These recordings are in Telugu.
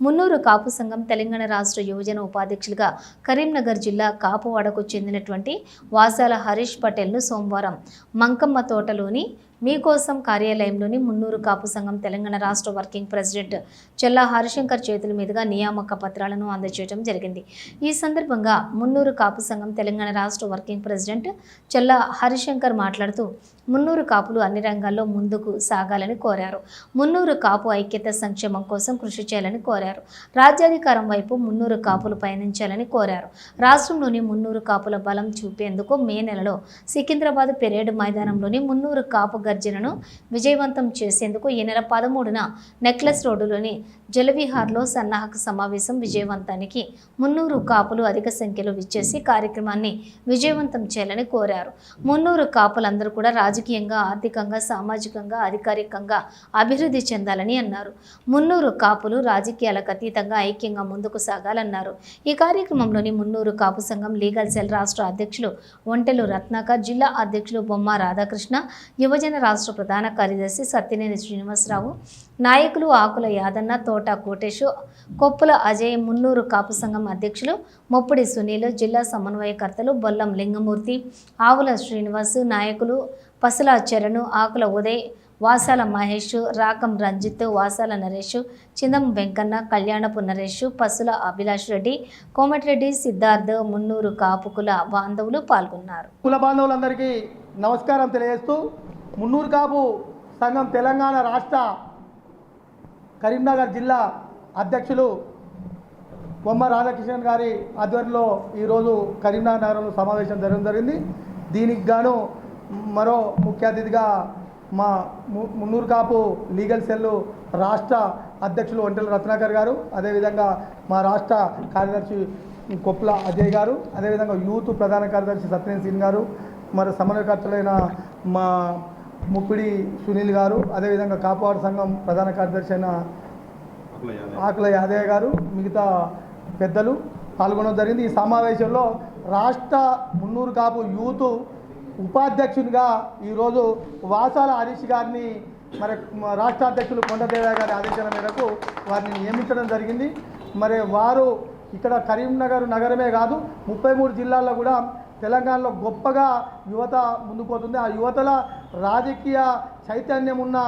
మున్నూరు కాపు సంఘం తెలంగాణ రాష్ట్ర యువజన ఉపాధ్యక్షులుగా కరీంనగర్ జిల్లా కాపువాడకు చెందినటువంటి వాసాల హరీష్ పటేల్ను సోమవారం మంకమ్మ తోటలోని మీకోసం కార్యాలయంలోని మున్నూరు కాపు సంఘం తెలంగాణ రాష్ట్ర వర్కింగ్ ప్రెసిడెంట్ చెల్లా హరిశంకర్ చేతుల మీదుగా నియామక పత్రాలను అందజేయడం జరిగింది. ఈ సందర్భంగా మున్నూరు కాపు సంఘం తెలంగాణ రాష్ట్ర వర్కింగ్ ప్రెసిడెంట్ చెల్లా హరిశంకర్ మాట్లాడుతూ మున్నూరు కాపులు అన్ని రంగాల్లో ముందుకు సాగాలని కోరారు. మున్నూరు కాపు ఐక్యత సంక్షేమం కోసం కృషి చేయాలని కోరారు. రాజ్యాధికారం వైపు మున్నూరు కాపులు పయనించాలని కోరారు. రాష్ట్రంలోని మున్నూరు కాపుల బలం చూపేందుకు మే నెలలో సికింద్రాబాద్ పెరేడ్ మైదానంలోని మున్నూరు కాపు గర్జనను విజయవంతం చేసేందుకు ఈ నెల పదమూడున నెక్లెస్ రోడ్డులోని జలవిహార్లో సన్నాహక సమావేశం విజయవంతానికి మున్నూరు కాపులు అధిక సంఖ్యలో విచ్చేసి కార్యక్రమాన్ని విజయవంతం చేయాలని కోరారు. మున్నూరు కాపులందరూ కూడా రాజకీయంగా ఆర్థికంగా సామాజికంగా అధికారికంగా అభివృద్ధి చెందాలని అన్నారు. మున్నూరు కాపులు రాజకీయాలకు అతీతంగా ఐక్యంగా ముందుకు సాగాలన్నారు. ఈ కార్యక్రమంలోని మున్నూరు కాపు సంఘం లీగల్ సెల్ రాష్ట్ర అధ్యక్షులు ఒంటెలు రత్నాకర్ జిల్లా అధ్యక్షులు బొమ్మ రాధాకృష్ణ యువజన రాష్ట్ర ప్రధాన కార్యదర్శి సత్యనేని శ్రీనివాసరావు నాయకులు ఆకుల యాదన్న తోట కోటేశు కొప్పుల అజయ్ మున్నూరు కాపు సంఘం అధ్యక్షులు మొప్పుడి సునీల్ జిల్లా సమన్వయకర్తలు బొల్లం లింగమూర్తి ఆవుల శ్రీనివాస్ నాయకులు పసుల చరణ్ ఆకుల ఉదయ్ వాసాల మహేష్ రాకం రంజిత్ వాసాల నరేష్ చిందం వెంకన్న కళ్యాణపు నరేష్ పసుల అభిలాష్ రెడ్డి కోమటిరెడ్డి సిద్ధార్థ్ మున్నూరు కాపుకుల బాంధవులు పాల్గొన్నారు. కుల బాంధవులందరికీ నమస్కారం తెలియజేస్తూ మున్నూరు కాపు సంఘం తెలంగాణ రాష్ట్ర కరీంనగర్ జిల్లా అధ్యక్షులు బొమ్మ రాధాకృష్ణన్ గారి ఆధ్వర్యంలో ఈరోజు కరీంనగర్ నగరంలో సమావేశం జరగడం జరిగింది. దీనికి గాను మరో ముఖ్య అతిథిగా మా ము- మున్నూరు కాపు లీగల్ సెల్ రాష్ట్ర అధ్యక్షులు ఒంటెల రత్నాకర్ గారు అదేవిధంగా మా రాష్ట్ర కార్యదర్శి కొప్పుల అజయ్ గారు అదేవిధంగా యూత్ ప్రధాన కార్యదర్శి సత్యనారాయణ సింగ్ గారు మరి సమన్వయకర్తలైన మా ముప్పిడి సునీల్ గారు అదేవిధంగా కాపువాడ సంఘం ప్రధాన కార్యదర్శి అయిన ఆకుల యాదయ్య గారు మిగతా పెద్దలు పాల్గొనడం జరిగింది. ఈ సమావేశంలో రాష్ట్ర మున్నూరు కాపు యూత్ ఉపాధ్యక్షునిగా ఈరోజు వాసాల హరీష్ గారిని మరి రాష్ట్ర అధ్యక్షులు కొండదేవయ్య గారి ఆదేశాల మేరకు వారిని నియమించడం జరిగింది. మరి వారు ఇక్కడ కరీంనగర్ నగరమే కాదు ముప్పై మూడు జిల్లాల్లో కూడా తెలంగాణలో గొప్పగా యువత ముందుకు పోతుంది. ఆ యువతల రాజకీయ చైతన్యం ఉన్న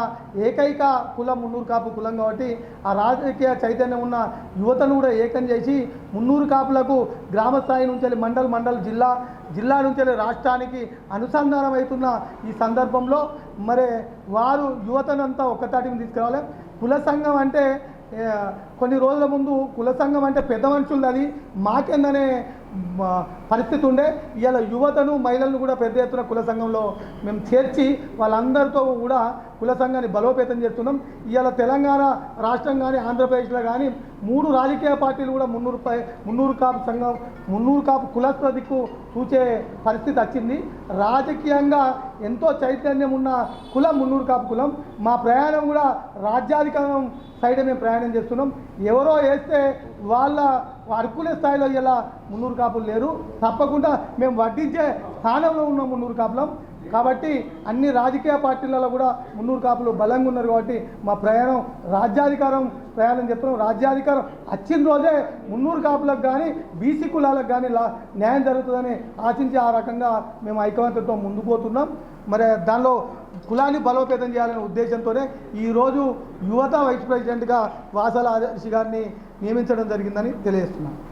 ఏకైక కులం మున్నూరు కాపు కులం కాబట్టి ఆ రాజకీయ చైతన్యం ఉన్న యువతను కూడా ఏకం చేసి మున్నూరు కాపులకు గ్రామ స్థాయి నుంచి మండల్ మండల్ జిల్లా జిల్లా నుంచి రాష్ట్రానికి అనుసంధానం అవుతున్న ఈ సందర్భంలో మరి వారు యువతనంతా ఒక్కతాటిని తీసుకురావాలి. కుల సంఘం అంటే కొన్ని రోజుల ముందు కుల సంఘం అంటే పెద్ద మనుషులది అది మాకేందనే పరిస్థితి ఉండే. ఇవాళ యువతను మహిళలను కూడా పెద్ద ఎత్తున కుల సంఘంలో మేము చేర్చి వాళ్ళందరితో కూడా కుల సంఘాన్ని బలోపేతం చేస్తున్నాం. ఇవాళ తెలంగాణ రాష్ట్రం కానీ ఆంధ్రప్రదేశ్లో కానీ మూడు రాజకీయ పార్టీలు కూడా మున్నూరు మున్నూరు కాపు సంఘం మున్నూరు కాపు కులస్వ దిక్కు చూచే పరిస్థితి వచ్చింది. రాజకీయంగా ఎంతో చైతన్యం ఉన్న కులం మున్నూరు కాపు కులం. మా ప్రయాణం కూడా రాజ్యాధికారం సైడ్ మేము ప్రయాణం చేస్తున్నాం. ఎవరో వేస్తే వాళ్ళ అడుకునే స్థాయిలో ఇలా మున్నూరు కాపులు లేరు. తప్పకుండా మేము వడ్డించే స్థానంలో ఉన్న మున్నూరు కాపులం. కాబట్టి అన్ని రాజకీయ పార్టీలలో కూడా మున్నూరు కాపులు బలంగా ఉన్నారు కాబట్టి మా ప్రయాణం రాజ్యాధికారం ప్రయాణం చెప్తున్నాం. రాజ్యాధికారం వచ్చిన రోజే మున్నూరు కాపులకు కానీ బీసీ కులాలకు కానీ లా న్యాయం జరుగుతుందని ఆశించి ఆ రకంగా మేము ఐకమత్యంతో ముందుకు పోతున్నాం. మరి దానిలో కులాన్ని బలోపేతం చేయాలనే ఉద్దేశంతోనే ఈరోజు యువత వైస్ ప్రెసిడెంట్గా వాసాల ఆదర్శి గారిని నియమించడం జరిగిందని తెలియజేస్తున్నాను